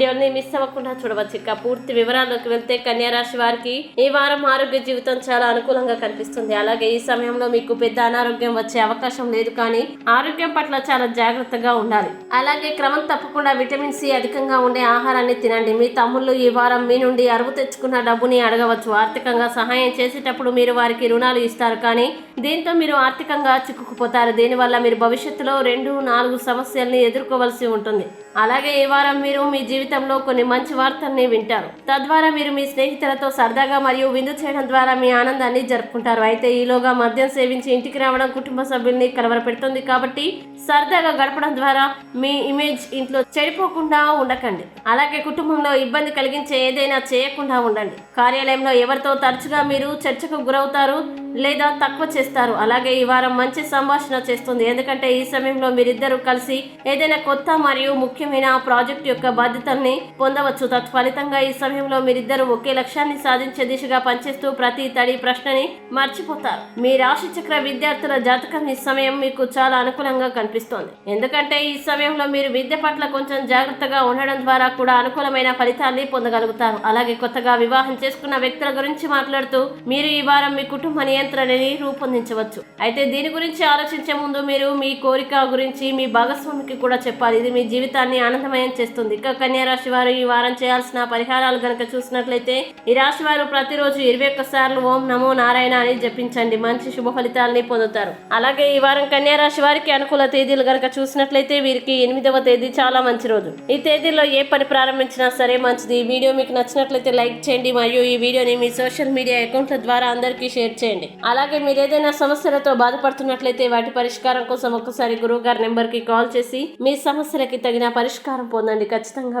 వీడియోని మిస్ అవ్వకుండా చూడవచ్చు. ఇక పూర్తి వివరాల్లోకి వెళ్తే కన్యా రాశి వారికి ఈ వారం ఆరోగ్య జీవితం చాలా అనుకూలంగా కనిపిస్తుంది. అలాగే ఈ సమయంలో మీకు పెద్ద అనారోగ్యం వచ్చే అవకాశం లేదు కానీ ఆరోగ్యం పట్ల చాలా జాగ్రత్తగా ఉండాలి. అలాగే క్రమం తప్పకుండా విటమిన్ సి అధికంగా ఉండే ఆహారాన్ని తినండి. మీ తమ్ముళ్ళు ఈ వారం మీ నుండి అరువు తెచ్చుకున్న డబ్బుని అడగవచ్చు. ఆర్థికంగా సహాయం చేసేటప్పుడు మీరు వారికి రుణాలు ఇస్తారు కానీ దీంతో మీరు ఆర్థికంగా చిక్కుకుపోతారు. దీనివల్ల మీరు భవిష్యత్తులో రెండు నాలుగు సమస్యల్ని ఎదుర్కోవలసి ఉంటుంది. అలాగే ఈ వారం మీరు మీ జీవితం జీవితంలో కొన్ని మంచి వార్తల్ని వింటారు. తద్వారా మీరు మీ స్నేహితులతో సరదాగా మరియు విందు చేయడం ద్వారా మీ ఆనందాన్ని జరుపుకుంటారు. అయితే ఈలోగా మద్యం సేవించి ఇంటికి రావడం కుటుంబ సభ్యుల్ని కలవరపెడుతుంది కాబట్టి సరదాగా గడపడం ద్వారా మీ ఇమేజ్ ఇంట్లో చెడిపోకుండా ఉండకండి. అలాగే కుటుంబంలో ఇబ్బంది కలిగించే ఏదైనా చేయకుండా ఉండండి. కార్యాలయంలో ఎవరితో తరచుగా మీరు చర్చకు గురవుతారు లేదా తక్కువ చేస్తారు. అలాగే ఈ వారం మంచి సంభాషణ చేస్తుంది. ఎందుకంటే ఈ సమయంలో మీరిద్దరూ కలిసి ఏదైనా కొత్త మరియు ముఖ్యమైన ప్రాజెక్ట్ యొక్క బాధ్యత బాధ్యతల్ని పొందవచ్చు. తత్ఫలితంగా ఈ సమయంలో మీరిద్దరూ ఒకే లక్ష్యాన్ని సాధించే దిశగా పనిచేస్తూ ప్రతి తడి ప్రశ్నని మర్చిపోతారు. మీ రాశి చక్ర విద్యార్థుల జాతకం ఈ సమయం మీకు చాలా అనుకూలంగా కనిపిస్తోంది. ఎందుకంటే ఈ సమయంలో మీరు విద్య పట్ల కొంచెం జాగ్రత్తగా ఉండడం ద్వారా కూడా అనుకూలమైన ఫలితాన్ని పొందగలుగుతారు. అలాగే కొత్తగా వివాహం చేసుకున్న వ్యక్తుల గురించి మాట్లాడుతూ మీరు ఈ వారం మీ కుటుంబ నియంత్రణని రూపొందించవచ్చు. అయితే దీని గురించి ఆలోచించే ముందు మీరు మీ కోరిక గురించి మీ భాగస్వామికి కూడా చెప్పాలి. ఇది మీ జీవితాన్ని ఆనందమయం చేస్తుంది. ఇక కన్యా రాశి వారు ఈ వారం చేయాల్సిన పరిహారాలు గనక చూసినట్లయితే ఈ రాశి వారు ప్రతిరోజు ఇరవై ఒక్కసార్లు ఓం నమో నారాయణ అని జపించండి. మంచి శుభ ఫలితాలని పొందుతారు. అలాగే ఈ వారం కన్యా రాశి వారికి అనుకూల తేదీలు గనక చూసినట్లయితే వీరికి ఎనిమిదవ తేదీ చాలా మంచి రోజు. ఈ తేదీలో ఏ పని ప్రారంభించినా సరే మంచిది. ఈ వీడియో మీకు నచ్చినట్లయితే లైక్ చేయండి. మరియు ఈ వీడియోని మీ సోషల్ మీడియా అకౌంట్ల ద్వారా అందరికీ షేర్ చేయండి. అలాగే మీరు ఏదైనా సమస్యలతో బాధపడుతున్నట్లయితే వాటి పరిష్కారం కోసం ఒకసారి గురువు గారి నెంబర్కి కాల్ చేసి మీ సమస్యలకి తగిన పరిష్కారం పొందండి. ఖచ్చితంగా